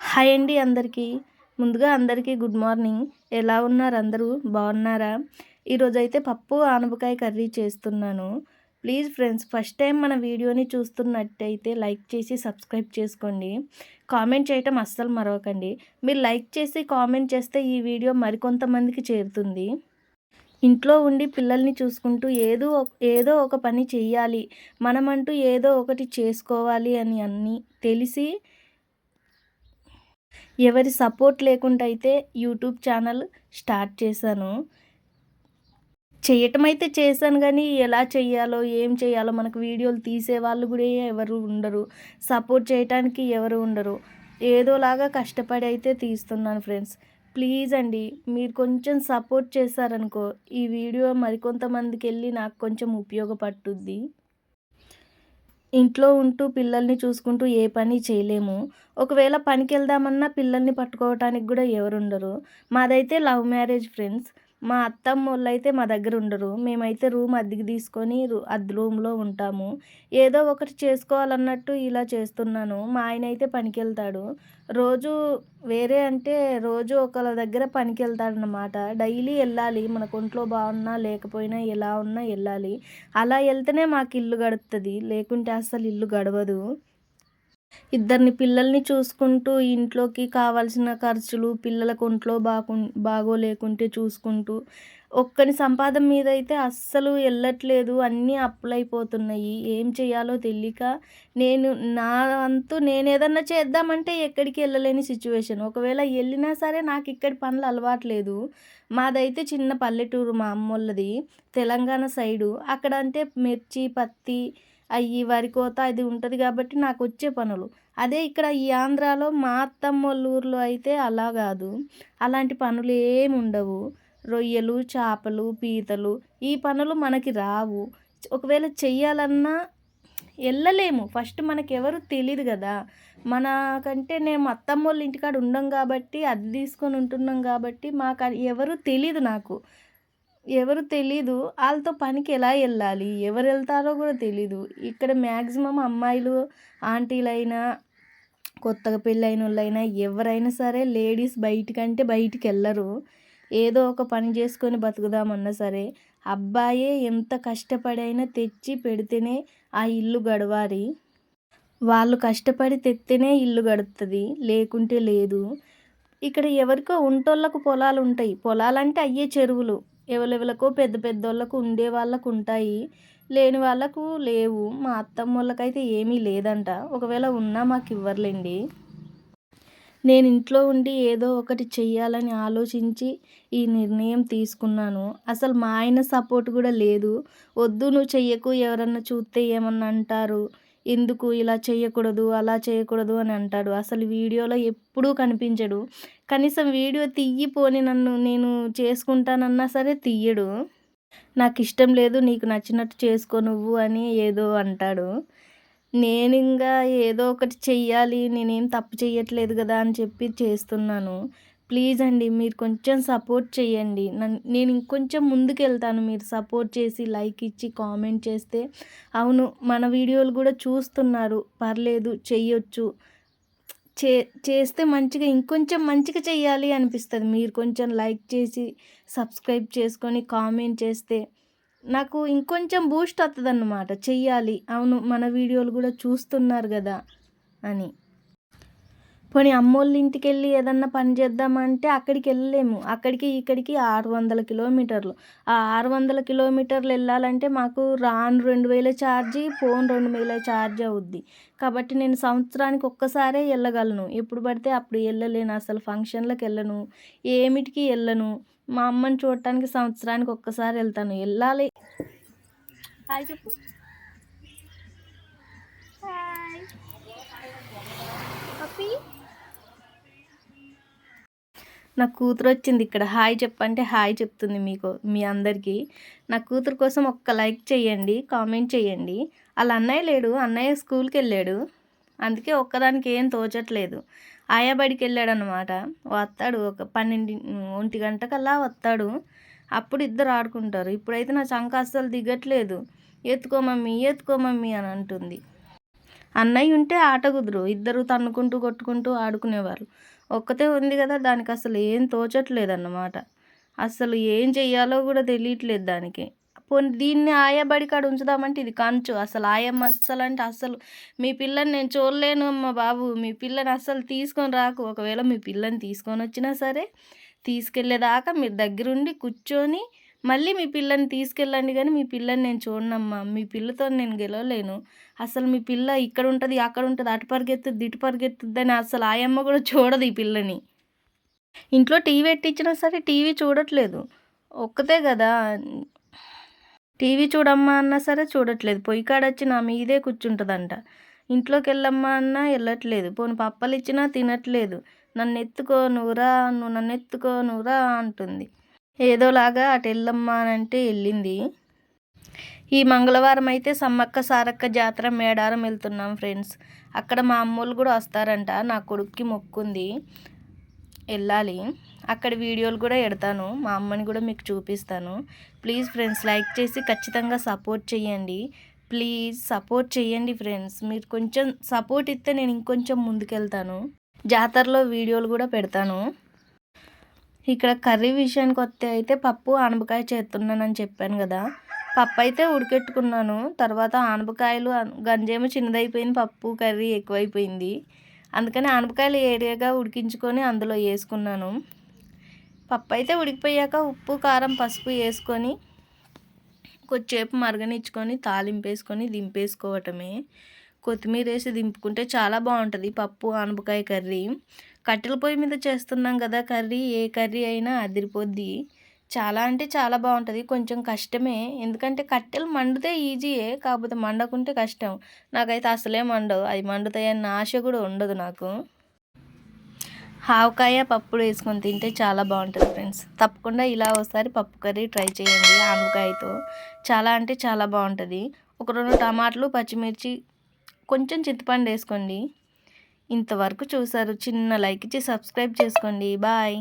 Hi అండి అందరికీ. ముందుగా అందరికీ గుడ్ మార్నింగ్. ఎలా ఉన్నారు అందరూ? బాగున్నారా? ఈరోజు అయితే పప్పు ఆనపకాయ కర్రీ చేస్తున్నాను. ప్లీజ్ ఫ్రెండ్స్ ఫస్ట్ టైం మన వీడియోని చూస్తున్నట్టయితే లైక్ చేసి సబ్స్క్రైబ్ చేసుకోండి. కామెంట్ చేయటం అస్సలు మరవకండి. మీరు లైక్ చేసి కామెంట్ చేస్తే ఈ వీడియో మరికొంతమందికి చేరుతుంది. ఇంట్లో ఉండి పిల్లల్ని చూసుకుంటూ ఏదో ఏదో ఒక పని చెయ్యాలి. మనమంటూ ఏదో ఒకటి చేసుకోవాలి అని అన్నీ తెలిసి ఎవరి సపోర్ట్ లేకుండా అయితే యూట్యూబ్ ఛానల్ స్టార్ట్ చేశాను. చేయటం అయితే చేశాను కానీ ఎలా చేయాలో ఏం చేయాలో మనకు వీడియోలు తీసే వాళ్ళు కూడా ఎవరు ఉండరు. సపోర్ట్ చేయటానికి ఎవరు ఉండరు. ఏదోలాగా కష్టపడి అయితే తీస్తున్నాను ఫ్రెండ్స్. ప్లీజ్ అండి మీరు కొంచెం సపోర్ట్ చేశారనుకో ఈ వీడియో మరికొంతమందికి వెళ్ళి నాకు కొంచెం ఉపయోగపడుతుంది ఇంట్లో ఉంటూ పిల్లల్ని చూసుకుంటూ ఏ పని చేయలేము. ఒకవేళ పనికి వెళ్దామన్నా పిల్లల్ని పట్టుకోవటానికి కూడా ఎవరుండరు. మాదైతే లవ్ మ్యారేజ్ ఫ్రెండ్స్. మా అత్తమ్మ వాళ్ళు అయితే మా దగ్గర ఉండరు మేమైతే రూమ్ అద్దెకి తీసుకొని అద్దె రూమ్లో ఉంటాము. ఏదో ఒకటి చేసుకోవాలన్నట్టు ఇలా చేస్తున్నాను. మా ఆయన అయితే పనికి వెళ్తాడు రోజు వేరే అంటే రోజు ఒకళ్ళ దగ్గర పనికి వెళ్తాడనమాట డైలీ వెళ్ళాలి మనకు ఒంట్లో బాగున్నా లేకపోయినా ఎలా ఉన్నా వెళ్ళాలి అలా వెళ్తేనే మాకు ఇల్లు గడుపుతుంది లేకుంటే అసలు ఇల్లు గడవదు. ఇద్దరిని పిల్లల్ని చూసుకుంటూ ఇంట్లోకి కావాల్సిన ఖర్చులు పిల్లలకు ఒంట్లో బాగు బాగోలేకుంటే చూసుకుంటూ ఒక్కని సంపాదన మీద అయితే అస్సలు వెళ్ళట్లేదు అన్నీ అప్పులైపోతున్నాయి. ఏం చేయాలో తెలియక నేను నా అంతు నేను ఏదన్నా చేద్దామంటే ఎక్కడికి వెళ్ళలేని సిచ్యువేషన్. ఒకవేళ వెళ్ళినా సరే నాకు ఇక్కడి పనులు అలవాట్లేదు. మాదైతే చిన్న పల్లెటూరు మా అమ్మోళ్ళది తెలంగాణ సైడు. అక్కడ అంటే మిర్చి పత్తి అవి వరి కోత అది ఉంటుంది కాబట్టి నాకు వచ్చే పనులు. అదే ఇక్కడ ఈ ఆంధ్రాలో మా అత్తమ్మ ఊర్లో అయితే అలా కాదు. అలాంటి పనులు ఏమి ఉండవు. రొయ్యలు చేపలు పీతలు ఈ పనులు మనకి రావు. ఒకవేళ చెయ్యాలన్నా వెళ్ళలేము ఫస్ట్ మనకెవరు తెలియదు కదా. మనకంటే నేను అత్తమ్మ వాళ్ళ ఇంటికాడ ఉండం కాబట్టి అది తీసుకొని ఉంటున్నాం కాబట్టి మాకు ఎవరు తెలియదు నాకు. ఎవరు తెలీదు. వాళ్ళతో పనికి ఎలా వెళ్ళాలి ఎవరు వెళ్తారో కూడా తెలీదు. ఇక్కడ మ్యాక్సిమం అమ్మాయిలు ఆంటీలైనా కొత్తగా పెళ్ళైన వాళ్ళైనా ఎవరైనా సరే లేడీస్ బయటికంటే బయటికి వెళ్ళరు ఏదో ఒక పని చేసుకొని బతుకుదామన్నా సరే అబ్బాయే ఎంత కష్టపడైనా తెచ్చి పెడితేనే ఆ ఇల్లు గడవాలి. వాళ్ళు కష్టపడి తెత్తేనే ఇల్లు గడుతుంది లేకుంటే లేదు. ఇక్కడ ఎవరికో ఉంటోళ్ళకు పొలాలు ఉంటాయి పొలాలంటే అయ్యే చెరువులు. ఎవరెవరికో పెద్ద పెద్ద వాళ్ళకు ఉండే వాళ్ళకు ఉంటాయి లేని వాళ్ళకు లేవు. మా అత్తమ్మ వాళ్ళకైతే ఏమీ లేదంట. ఒకవేళ ఉన్నా మాకు ఇవ్వర్లేండి నేను ఇంట్లో ఉండి ఏదో ఒకటి చెయ్యాలని ఆలోచించి ఈ నిర్ణయం తీసుకున్నాను. అసలు మా ఆయన సపోర్ట్ కూడా లేదు. వద్దు నువ్వు చెయ్యకు ఎవరన్నా చూస్తే ఏమన్నా అంటారు ఎందుకు ఇలా చేయకూడదు అలా చేయకూడదు అని అంటాడు. అసలు వీడియోలో ఎప్పుడూ కనిపించడు. కనీసం వీడియో తీయిపోని నన్ను నేను చేసుకుంటానన్నా సరే తీయడు నాకు ఇష్టం లేదు నీకు నచ్చినట్టు చేసుకో నువ్వు అని ఏదో అంటాడు. నేను ఇంకా ఏదో ఒకటి చెయ్యాలి నేనేం తప్పు చేయట్లేదు కదా అని చెప్పి చేస్తున్నాను. ప్లీజ్ అండి మీరు కొంచెం సపోర్ట్ చేయండి. నన్ను నేను ఇంకొంచెం ముందుకు వెళ్తాను మీరు సపోర్ట్ చేసి లైక్ ఇచ్చి కామెంట్ చేస్తే. అవును మన వీడియోలు కూడా చూస్తున్నారు. పర్లేదు చెయ్యొచ్చు. చే చేస్తే మంచిగా ఇంకొంచెం మంచిగా చేయాలి అనిపిస్తుంది. మీరు కొంచెం లైక్ చేసి సబ్స్క్రైబ్ చేసుకొని కామెంట్ చేస్తే నాకు ఇంకొంచెం బూస్ట్ అవుతుంది అన్నమాట చెయ్యాలి. అవును మన వీడియోలు కూడా చూస్తున్నారు కదా అని. పోనీ అమ్మోళ్ళ ఇంటికి వెళ్ళి ఏదన్నా పని చేద్దామంటే అక్కడికి వెళ్ళలేము అక్కడికి ఇక్కడికి ఆరు వందల కిలోమీటర్లు. ఆ ఆరు వందల కిలోమీటర్లు వెళ్ళాలంటే మాకు రాను రెండు వేల ఛార్జీ ఫోన్ రెండు వేల ఛార్జ్ అవుద్ది. కాబట్టి నేను సంవత్సరానికి ఒక్కసారే వెళ్ళగలను. ఎప్పుడు పడితే అప్పుడు వెళ్ళలేను. అసలు ఫంక్షన్లకు వెళ్ళను. ఏమిటికి వెళ్ళను. మా అమ్మని చూడటానికి సంవత్సరానికి ఒక్కసారి వెళ్తాను. వెళ్ళాలి. హాయ్ చెప్పు. హాయ్. నా కూతురు వచ్చింది ఇక్కడ. హాయ్ చెప్పంటే హాయ్ చెప్తుంది మీకు మీ అందరికీ. నా కూతురు కోసం ఒక్క లైక్ చేయండి కామెంట్ చేయండి. అలా అన్నయ్య లేడు అన్నయ్య స్కూల్కి వెళ్ళాడు. అందుకే ఒక్కదానికి ఏం తోచట్లేదు. ఆయా బడికి వెళ్ళాడు అనమాట వస్తాడు ఒక పన్నెండు ఒంటి గంటకల్లా వస్తాడు. అప్పుడు ఇద్దరు ఆడుకుంటారు. ఇప్పుడైతే నా చంక అస్సలు దిగట్లేదు. ఎత్తుకో మమ్మీ ఎత్తుకో మమ్మీ అని అంటుంది. అన్నయ్య ఉంటే ఆట కుదురు. ఇద్దరు తన్నుకుంటూ కొట్టుకుంటూ ఆడుకునేవారు. ఒక్కతే ఉంది కదా దానికి అసలు ఏం తోచట్లేదు అన్నమాట అసలు ఏం చెయ్యాలో కూడా తెలియట్లేదు దానికి. పోనీ దీన్ని ఆయాబడి కాడ ఉంచుదామంటే ఇది కంచు. అసలు ఆయమ్మ అస్సలు అంటే అస్సలు మీ పిల్లని నేను చూడలేను అమ్మ బాబు. మీ పిల్లని అస్సలు తీసుకొని రాకు. ఒకవేళ మీ పిల్లని తీసుకొని వచ్చినా సరే తీసుకెళ్ళేదాకా మీరు దగ్గరుండి కూర్చొని మళ్ళీ మీ పిల్లని తీసుకెళ్ళండి కానీ మీ పిల్లని నేను చూడనమ్మా. మీ పిల్లతో నేను గెలవలేను. అసలు మీ పిల్ల ఇక్కడ ఉంటుంది అక్కడ ఉంటుంది అటు పరిగెత్తుద్ది ఇటు పరిగెత్తుద్ది అని అసలు ఆయమ్మ కూడా చూడదు ఈ పిల్లని. ఇంట్లో టీవీ పెట్టించినా సరే టీవీ చూడట్లేదు. ఒక్కతే కదా. టీవీ చూడమ్మా అన్నా సరే చూడట్లేదు. పొయ్యి కాడ వచ్చి నా మీదే కూర్చుంటుందంట. ఇంట్లోకి వెళ్ళమ్మా అన్నా వెళ్ళట్లేదు. పోను పప్పలు ఇచ్చినా తినట్లేదు. నన్ను ఎత్తుకో నువ్వురా నువ్వు నన్ను ఎత్తుకో నువ్వురా అంటుంది. ఏదోలాగా అటు వెళ్ళమ్మా అని అంటే వెళ్ళింది ఈ మంగళవారం అయితే సమ్మక్క సారక్క జాతర మేడారం వెళ్తున్నాం ఫ్రెండ్స్. అక్కడ మా అమ్మోళ్ళు కూడా వస్తారంట. నా కొడుక్కి మొక్కుంది. వెళ్ళాలి అక్కడ వీడియోలు కూడా ఎడతాను. మా అమ్మని కూడా మీకు చూపిస్తాను. ప్లీజ్ ఫ్రెండ్స్ లైక్ చేసి ఖచ్చితంగా సపోర్ట్ చేయండి. ప్లీజ్ సపోర్ట్ చేయండి ఫ్రెండ్స్. మీరు కొంచెం సపోర్ట్ ఇస్తే నేను ఇంకొంచెం ముందుకెళ్తాను. జాతరలో వీడియోలు కూడా పెడతాను. ఇక్కడ కర్రీ విషయానికి వస్తే అయితే పప్పు ఆనపకాయ చేస్తున్నానని చెప్పాను కదా. పప్పు అయితే ఉడికెట్టుకున్నాను. తర్వాత ఆనపకాయలు గంజేమో చిన్నదైపోయింది పప్పు కర్రీ ఎక్కువైపోయింది. అందుకని ఆనపకాయలు ఏరియాగా ఉడికించుకొని అందులో వేసుకున్నాను. పప్పు అయితే ఉడికిపోయాక ఉప్పు కారం పసుపు వేసుకొని కొద్దిసేపు మరగనిచ్చుకొని తాలింపేసుకొని దింపేసుకోవటమే. కొత్తిమీర వేసి దింపుకుంటే చాలా బాగుంటుంది. పప్పు ఆనపకాయ కర్రీ. కట్టెల పొయ్యి మీద చేస్తున్నాం కదా కర్రీ ఏ కర్రీ అయినా అదిరిపోద్ది. చాలా అంటే చాలా బాగుంటుంది. కొంచెం కష్టమే. ఎందుకంటే కట్టెలు మండితే ఈజీయే కాకపోతే మండకుంటే కష్టం. నాకైతే అసలే మండవు. అవి మండుతాయన్న ఆశ కూడా ఉండదు నాకు. ఆవకాయ పప్పులు వేసుకొని తింటే చాలా బాగుంటుంది ఫ్రెండ్స్. తప్పకుండా ఇలా ఒకసారి పప్పు కర్రీ ట్రై చేయండి ఆనపకాయతో. చాలా అంటే చాలా బాగుంటుంది. ఒక రెండు టమాటాలు పచ్చిమిర్చి కొంచెం చింతపండు వేసుకోండి ఇంతవరకు చూసారు చిన్న లైక్ ఇచ్చి సబ్స్క్రైబ్ చేసుకోండి. బాయ్.